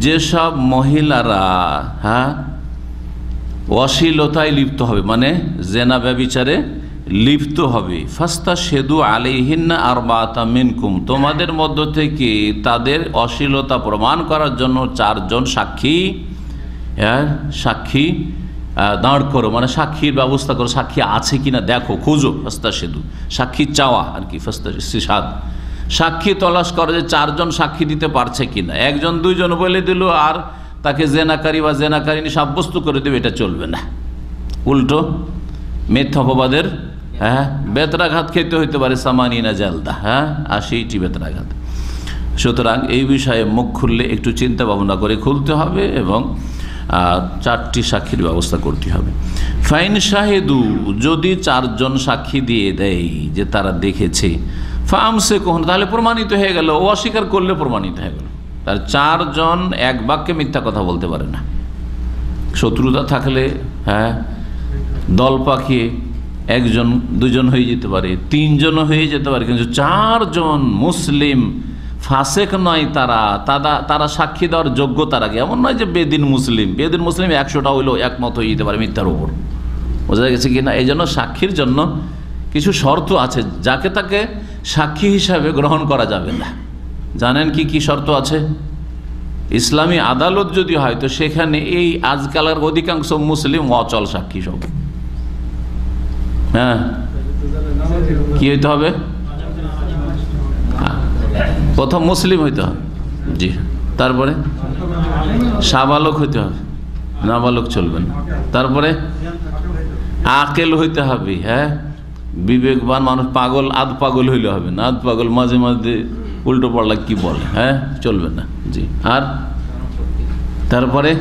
যেসব মহিলারা হ্যাঁ অশ্লীলতায় লিপ্ত হবে মানে জেনা ব্যবিচারে লিপ্ত হবে ফাস্তা সেদু আলিহিন্না আর মিনকুম, তোমাদের মধ্য থেকে তাদের অশ্লীলতা প্রমাণ করার জন্য চারজন সাক্ষী হ্যাঁ সাক্ষী দাঁড় করো মানে সাক্ষীর ব্যবস্থা করো, সাক্ষী আছে কিনা দেখো, খোঁজো ফাস্তা সেদু সাক্ষী চাওয়া আর কি ফাস্তা সিসাদ সাক্ষী তলাশ করে যে চারজন সাক্ষী দিতে পারছে কিনা। একজন, দুইজন বলে দিল, আর তাকে জেনাকারী বা জেনাকারিনী সাব্যস্ত করে দেবে, এটা চলবে না। উল্টো, মিথ্যাপবাদের হ্যাঁ বেতরাঘাত খেতে হইতে পারে সামানিনা জালদা হ্যাঁ আশিটি বেতরাঘাত। সুতরাং এই বিষয়ে মুখ খুললে একটু চিন্তা ভাবনা করে খুলতে হবে এবং চারটি সাক্ষীর ব্যবস্থা করতে হবে। ফাইন শাহেদু যদি চারজন সাক্ষী দিয়ে দেয় যে তারা দেখেছে ফার্মসে কখন তাহলে প্রমাণিত হয়ে গেল, ও অস্বীকার করলে প্রমাণিত হয়ে গেল। তার চারজন এক বাক্যে মিথ্যা কথা বলতে পারে না। শত্রুতা থাকলে হ্যাঁ দল পাখিয়ে একজন, দুজন হয়ে যেতে পারে তিনজন হয়ে যেতে পারে, কিন্তু চারজন মুসলিম ফাসেক নয় তারা তারা তারা সাক্ষী দেওয়ার যোগ্য তারা কি? এমন নয় যে বেদিন মুসলিম বেদিন মুসলিম একশোটা হইলেও একমত হয়ে যেতে পারে মিথ্যার উপর। বোঝা গেছে কি না? এই জন্য সাক্ষীর জন্য কিছু শর্ত আছে যাকে তাকে সাক্ষী হিসাবে গ্রহণ করা যাবে না। জানেন কি কি শর্ত আছে? ইসলামী আদালত যদি হয়, তো সেখানে এই আজকালের অধিকাংশ মুসলিম অচল সাক্ষী সব। হ্যাঁ। কি হইতে হবে? প্রথম মুসলিম হইতে হবে। জি। তারপরে? সাবালক হইতে হবে। নাবালক চলবে না। তারপরে? আকেল হইতে হবে হ্যাঁ। বিবেকবান মানুষ পাগল, আধ পাগল হইলে হবে না, আধ পাগল মাঝে মাঝে উল্টো পড়লা কি বলে হ্যাঁ? চলবে না, জি। আর? তারপরে?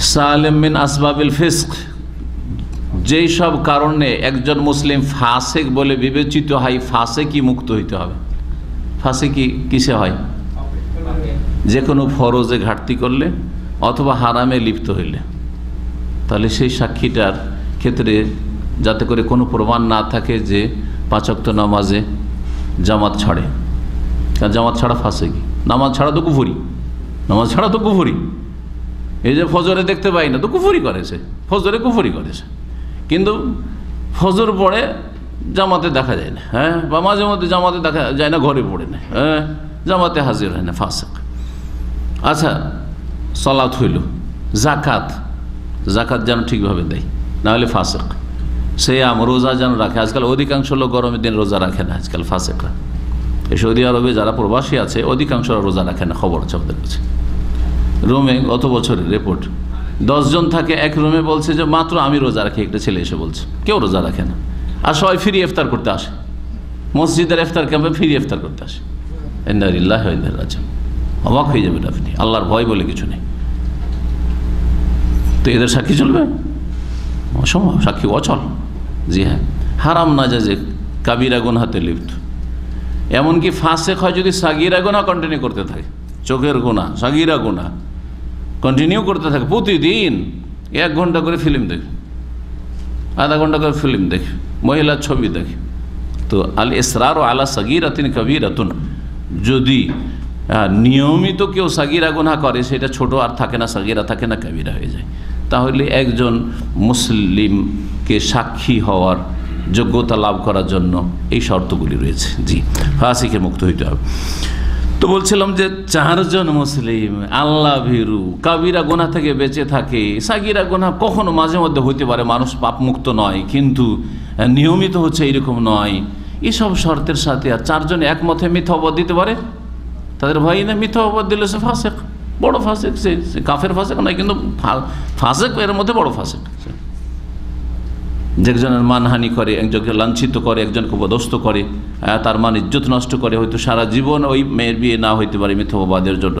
সালেমিন আসবাবিল ফিস্ক। যেই সব কারণে একজন মুসলিম ফাসেক বলে বিবেচিত হয়, ফাঁসে কি মুক্ত হইতে হবে? ফাঁসে কি, কিসে হয়? যে কোনো ফরজে ঘাটতি করলে অথবা হারামে লিপ্ত হইলে। তাহলে সেই সাক্ষীটার ক্ষেত্রে যাতে করে কোনো প্রমাণ না থাকে যে পাচক্ত নামাজে জামাত ছাড়ে। কারণ জামাত ছাড়া ফাঁসে কি? নামাজ ছাড়া তো কুফুরি। নামাজ ছাড়া তো কুফুরি। এই যে ফজরে দেখতে পাই না, তো কুফুরি করেছে ফজরে কুফুরি করেছে কিন্তু ফজর পড়ে জামাতে দেখা যায় না হ্যাঁ? বা মাঝে মধ্যে জামাতে দেখা যায় না, ঘরে পড়ে না হ্যাঁ? জামাতে হাজির হয় না, ফাঁসেক। আচ্ছা সলাৎ হইল। জাকাত। জাকাত যেন ঠিকভাবে দেয় নাহলে ফাঁসেক। সে আম রোজা যেন রাখে। আজকাল অধিকাংশ লোক গরমের দিন রোজা রাখে না, আজকাল ফাঁসেকরা। এই সৌদি আরবে যারা প্রবাসী আছে, অধিকাংশ রোজা রাখে না, খবর আছে আমাদের কাছে। রোমে গত বছরের রিপোর্ট দশজন থাকে, এক রুমে বলছে যে, মাত্র আমি রোজা রাখি। একটা ছেলে এসে বলছে, কেউ রোজা রাখে না। আর সবাই ফিরি ইফতার করতে আসে। মসজিদের ইফতার ক্যাম্পে ফ্রি ইফতার করতে আসে। এন্দারিল্লাহ রাজা অবাক হয়ে যাবেন আপনি, আল্লাহর ভয় বলে কিছু নেই। তো এদের সাক্ষী চলবে? অসম্ভব, সাক্ষী অচল। জি হ্যাঁ। হারাম না যা, যে কাবিরা হাতে লিপ্ত। এমনকি ফাঁসেক হয় যদি সাগিরা গোনা কন্টিনিউ করতে থাকে। চোখের গোনা সাগিরা গোনা কন্টিনিউ করতে থাকে প্রতিদিন। এক ঘণ্টা করে ফিল্ম দেখে। আধা ঘণ্টা করে ফিল্ম দেখে। মহিলার ছবি দেখে। তো আল ইসরার ও আলা সাগিরাতিন কবিরাতুন। যদি নিয়মিত কেউ সাগিরা গুনা করে, সেটা ছোট আর থাকে না, সাগিরা থাকে না, কবিরা হয়ে যায়। তাহলে একজন মুসলিমকে সাক্ষী হওয়ার যোগ্যতা লাভ করার জন্য এই শর্তগুলি রয়েছে। জি ফাঁসিকে মুক্ত হইতে হবে। তো বলছিলাম যে চারজন মুসলিম, আল্লাহ ভিরু, কাবিরা গোনা থেকে বেঁচে থাকে সাকিরা গোনা কখনো মাঝে মধ্যে হইতে পারে, মানুষ পাপ মুক্ত নয়, কিন্তু নিয়মিত হচ্ছে এরকম নয়। এসব শর্তের সাথে আর চারজন একমতে মিথ্যা অপবাদ দিতে পারে? তাদের ভয় না? মিথ্যা অপবাদ দিলে সে ফাঁসেক। বড় ফাঁসেক, সে কাফের ফাঁসেক নয়, কিন্তু ফাঁসেক এর মধ্যে বড় ফাঁসেক। যে একজনের মানহানি করে, একজনকে লাঞ্ছিত করে, একজনকে উপদস্ত করে তার মান ইজ্জত নষ্ট করে, হয়তো সারা জীবন ওই মেয়ের বিয়ে না হইতে পারে মিথ্যাবাদের জন্য।